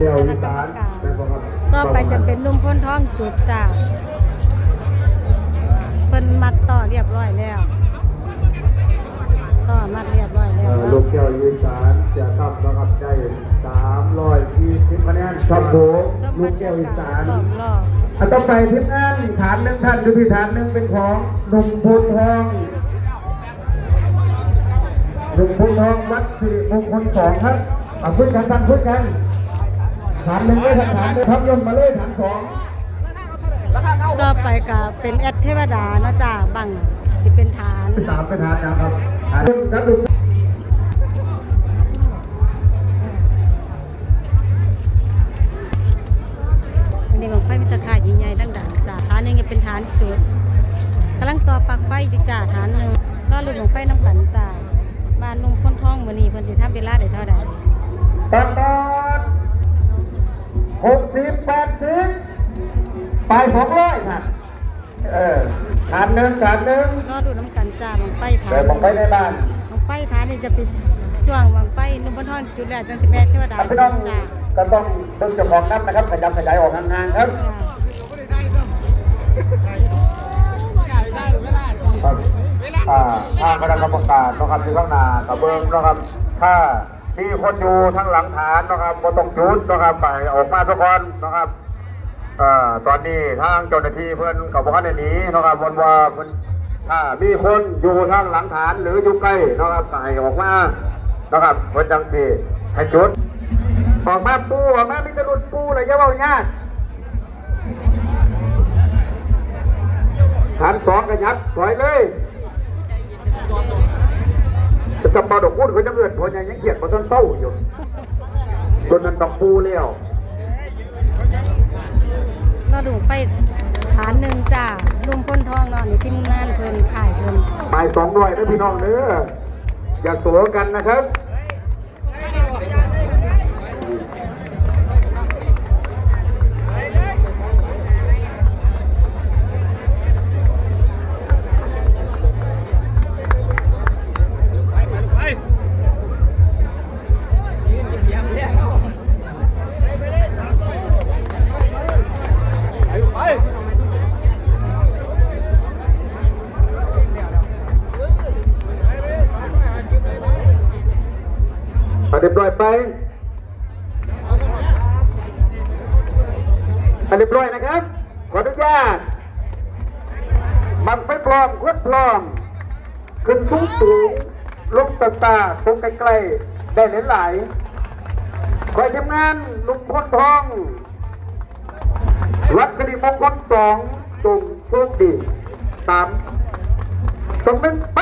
เที่ยวอีสานนะครับต่อไปจะเป็นนุ่มพ้นท้องจุดจ้าเพิ่นมัดต่อเรียบร้อยแล้วต่อมัดเรียบร้อยแล้เอ่วอลูกเที่ยวอีสานจะทำนะครับได้สามร้อยยี่สิบคะแนนครับผมสมลูบักติเที่ยวอีสานรอบรอบอันต่อไปที่นั่นฐานหนึ่งท่านอยู่ที่ฐานหนึ่งเป็นของหนุ่มพลทองหนุ่มพลทองวัดสิริมงคลสองครับเอาพูดกันท่านพูดกัน ฐานหนึ่งได้ฐานหนึ่งทับยนต์มาเลยฐานสองต่อไปก็เป็นแอดเทวดาเนาะจ้าบังสิเป็นฐานสามเป็นฐานนะครับฐานหนึ่งครับดูอันนี้มันไฟมีตะข่ายใหญ่ๆดังๆจ้าฐานหนึงจะเป็นฐานจุดกำลังต่อปลักไฟอยู่จ้าฐานหนึ่งรอรุ่นของไฟน้ำกันจ้าบ้านนุ่มพ้นท้องมื้อนี้เพิ่นสิทำเวลาได้เท่าใดตอนตอน หกสิบแปดสิบไปสองร้อยค่ะเออฐานหนึ่งฐานหนึ่งรอดูน้ำกันจ้าบังไฟฐานเดี๋ยวผมไปในบ้านบังไฟฐานนี่จะเป็นช่วงบังไฟนุ่มพ้นท้องจุดแรกจังสิแม่เทวดาพี่น้องจ้าก็ต้องเบิ่งเจ้าของน้ำนะครับขยับขยายออกห่างๆครับครับอ่าทางคณะกรรมการนะครับที่ข้างหน้ากับเบิ้งนะครับถ้า ที่คนอยู่ทั้งหลังฐานนะครับบ่ต้องจุดนะครับไปออกมาทุกคนนะครับอตอนนี้ทางเจ้าหน้าที่เพื่อนกับพ่อในหนี้นะครับวันว่าเพิ่นถ้ามีคนอยู่ทางหลังฐานหรืออยู่ใกล้นะครับให้ออกมานะครับเพิ่นจังสิให้จุดออกมาปูออกมามีกระดุดปูเลยอย่าเบาญาติฐานสองกระยับถอยเลย จะจำมาดอกพูดคนจะเกิดผลยังยังเกียดมาต้นเต้าอยู่จนนั้นต้องปูแล้วรอดูไฟฐานหนึ่งจ้านุ่มพ้นท้องเนาะนี่ทีมงานเพิ่นถ่ายเพิ่นหมายสองร้อยนะพี่น้องเนื้ออย่าตัวกันนะครับ เอาเรียบร้อยไปเอาเรียบร้อยนะครับ ขออนุญาตมันไปปลอมคดปลอม ขึ้นสูงสูงลงตาตาตรงใกลๆได้หลายๆคอยทำงานลุงพ้นทองวัดคดีมงคลสองจงโชคดีสามสองหนึ่งไป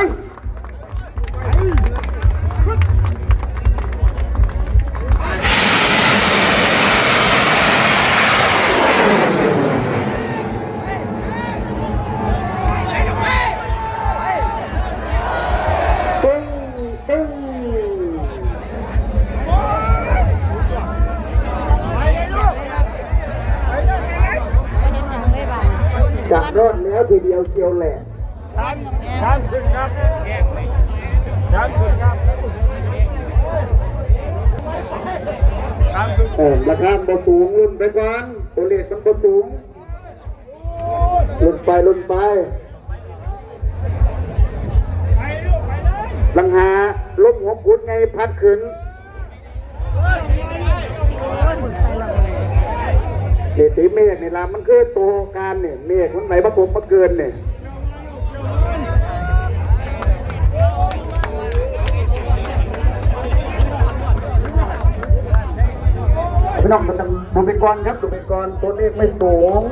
ทีเดียวเชียวแหละช้างขึ้นครับช้างขึ้นครับช้างขึ้นเออราคาบสูงรุ่นไปก่อนตัวเลขมันบสูงรุ่นไปรุ่นไปไปลูกไปเลยลังหาล้มหัวพุดไงพัดขึ้น เนี่ยตีเมฆเนี่ยละมันคือตัวการเนี่ยเมฆมันไหนมาผมมาเกินเนี่ยพี่น้องมันต้องดูไปก่อนครับดูไปก่อนตัวเลขไม่สูง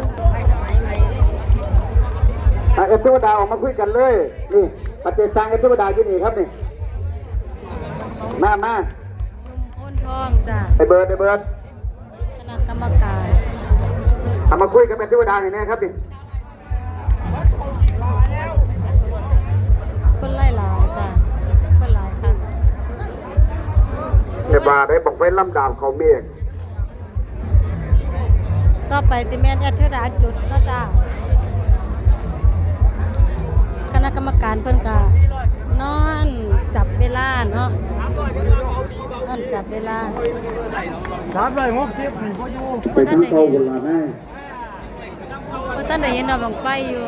อะเอฟเทวดาออกมาคุยกันเลยนี่ปฏิสังเอฟเทวดาอยู่นี่ครับนี่มามานุ่มพ้นท้องจ้าไอเบิร์ดไอเบิร์ด เอามาคุยกับเอฟเทวดาหน่อยนะครับนี่คนไล่หลายจ้าคนหลายคันเทวดาได้บอกไว้ลำดาวเขาเมฆต่อไปสิแม่นแอดเทวดาจุดเนาะจ้าคณะกรรมการเพิ่นก็นอนจับเวลาเนาะสามร้อยเดี๋ยวเราเอาดีเบานจับเวลาสามร้อยหกสิบนี่เขาอยู่ไปทั้งเท่าคนละแน่ เพราะท่านได้เห็นดอกบังไฟอยู่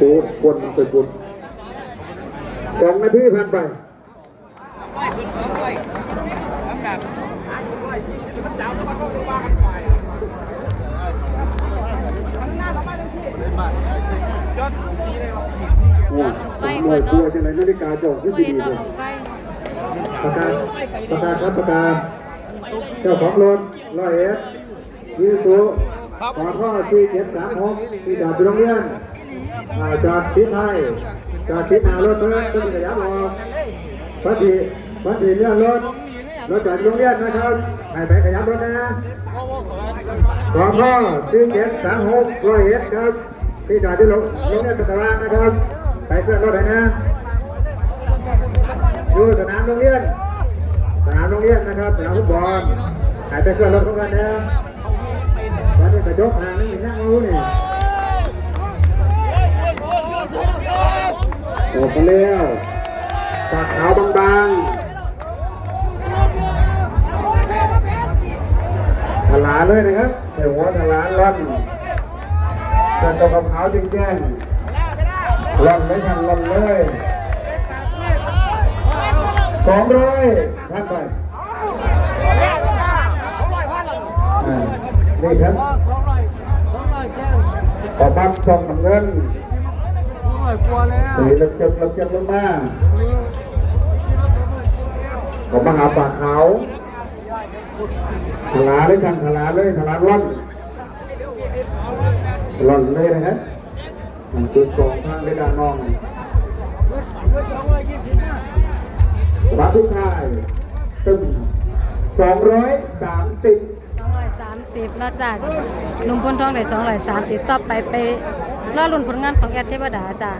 ปูดคนไปปูดสองนาทีผ่านไปเนี่ยสามร้อยตัวจังไรนาฬิกาจอดขึ้นบ่ดีเห็นๆดอเลกยบังไฟประกาศประกาศครับประกาศ เจ้าของรถร้อยเอ็ดยืนตัวขอข้อที่เจ็ดสามหกที่จอดอยู่โรงเรียนอ่าจอดทิศไทยจอดทิศนารถเพื่อนต้องขยับออกพัดทีพัดทีเลื่อนรถรถจอดอยู่โรงเรียนนะครับให้ไปขยับรถนะขอข้อที่เจ็ดสามหกร้อยเอ็ดครับที่จอดที่โรงโรงเรียนตะวันนะครับไปเคลื่อนรถเลยนะอยู่สนามโรงเรียน นามโรงเรียนนะครับสนามฟุตบอลหายไปเคลื่อนรถข้ากันนะวันนี้กระจกหางนี่นั่งรู้นี่ออกมาแล้วปาขาวบางๆถลาเลยนะครับเดี๋ยวหัวถลาล่อนกระจกขาวจริงแจ้งล่อนไม่ทันล่อนเลย สองร้อยท่านไปอ่านี่ครับสองร้อยสองร้อยแก้วขอพักช่องน้ำเงินสองร้อยกลัวแล้วสีระเจ็บระเจ็บลงมาขอมาหาปากเขาถลาเลยท่านถลาเลยถลาร่อนร่อนเลยนะฮะมันจุดสองทางได้ด้านนอง วัดทุกท่ายตึงสองร้อยสามสิบ230นอกจากลุงพลทองได้230ต่อไปไปรอลุ่นผลงานของแอดเทวดาจ้ะ